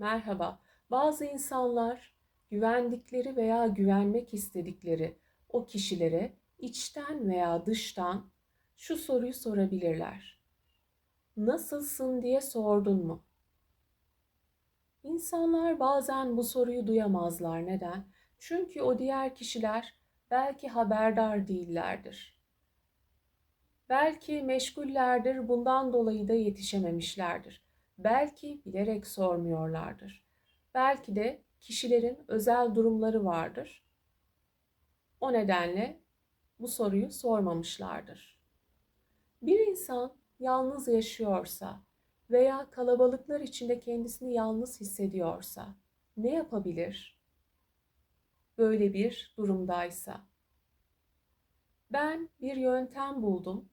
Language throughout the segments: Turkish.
Merhaba. Bazı insanlar güvendikleri veya güvenmek istedikleri o kişilere içten veya dıştan şu soruyu sorabilirler. Nasılsın diye sordun mu? İnsanlar bazen bu soruyu duyamazlar. Neden? Çünkü o diğer kişiler belki haberdar değillerdir. Belki meşgullerdir, bundan dolayı da yetişememişlerdir. Belki bilerek sormuyorlardır. Belki de kişilerin özel durumları vardır. O nedenle bu soruyu sormamışlardır. Bir insan yalnız yaşıyorsa veya kalabalıklar içinde kendisini yalnız hissediyorsa ne yapabilir? Böyle bir durumdaysa. Ben bir yöntem buldum.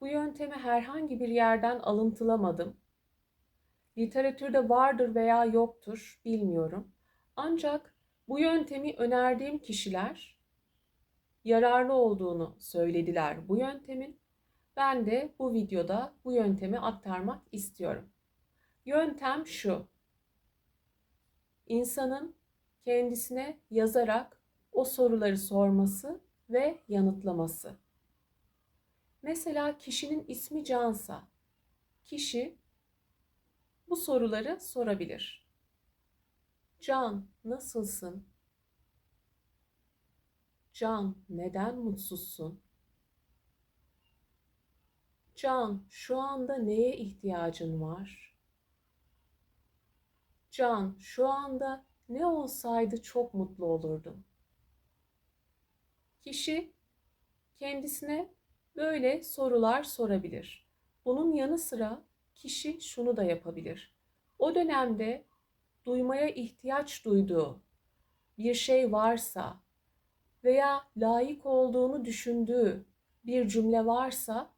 Bu yöntemi herhangi bir yerden alıntılamadım. Literatürde vardır veya yoktur bilmiyorum. Ancak bu yöntemi önerdiğim kişiler yararlı olduğunu söylediler bu yöntemin. Ben de bu videoda bu yöntemi aktarmak istiyorum. Yöntem şu. İnsanın kendisine yazarak o soruları sorması ve yanıtlaması. Mesela kişinin ismi Cansa, kişi bu soruları sorabilir. Can, nasılsın? Can, neden mutsuzsun? Can, şu anda neye ihtiyacın var? Can, şu anda ne olsaydı çok mutlu olurdum. Kişi kendisine böyle sorular sorabilir. Bunun yanı sıra kişi şunu da yapabilir. O dönemde duymaya ihtiyaç duyduğu bir şey varsa veya layık olduğunu düşündüğü bir cümle varsa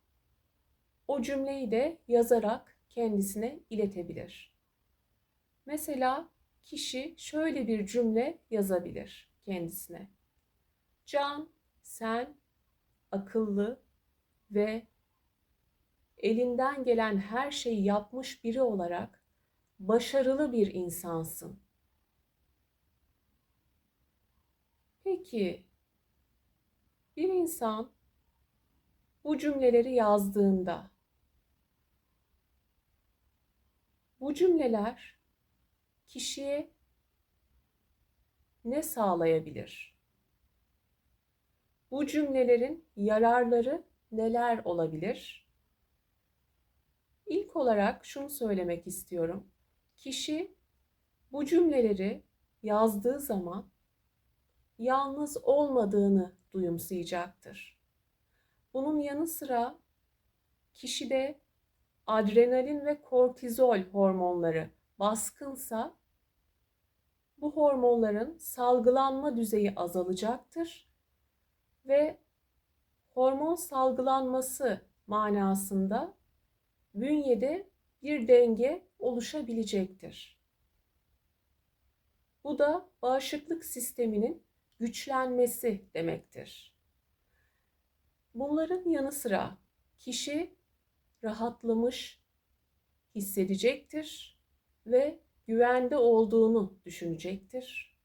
o cümleyi de yazarak kendisine iletebilir. Mesela kişi şöyle bir cümle yazabilir kendisine. Can, sen akıllı ve elinden gelen her şeyi yapmış biri olarak başarılı bir insansın. Peki bir insan bu cümleleri yazdığında bu cümleler kişiye ne sağlayabilir? Bu cümlelerin yararları neler olabilir? İlk olarak şunu söylemek istiyorum. Kişi bu cümleleri yazdığı zaman yalnız olmadığını duyumsayacaktır. Bunun yanı sıra kişide adrenalin ve kortizol hormonları baskınsa bu hormonların salgılanma düzeyi azalacaktır ve hormon salgılanması manasında bünyede bir denge oluşabilecektir. Bu da bağışıklık sisteminin güçlenmesi demektir. Bunların yanı sıra kişi rahatlamış hissedecektir ve güvende olduğunu düşünecektir.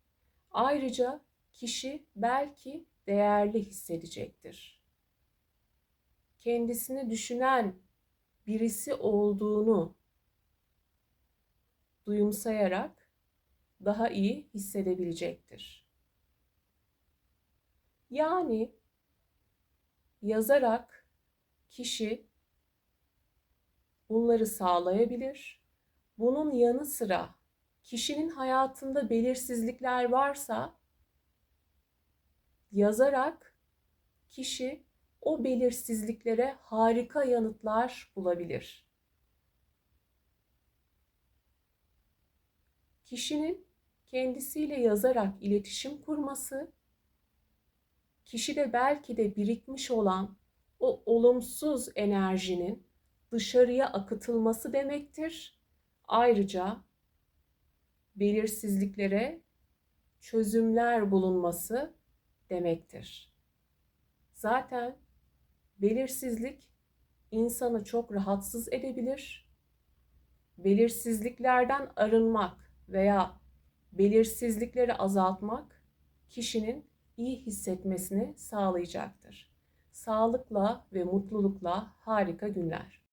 Ayrıca kişi belki değerli hissedecektir. Kendisini düşünen birisi olduğunu duyumsayarak daha iyi hissedebilecektir. Yani yazarak kişi bunları sağlayabilir. Bunun yanı sıra kişinin hayatında belirsizlikler varsa yazarak kişi o belirsizliklere harika yanıtlar bulabilir. Kişinin kendisiyle yazarak iletişim kurması, kişide belki de birikmiş olan o olumsuz enerjinin dışarıya akıtılması demektir. Ayrıca belirsizliklere çözümler bulunması demektir. Zaten belirsizlik insanı çok rahatsız edebilir. Belirsizliklerden arınmak veya belirsizlikleri azaltmak kişinin iyi hissetmesini sağlayacaktır. Sağlıkla ve mutlulukla harika günler.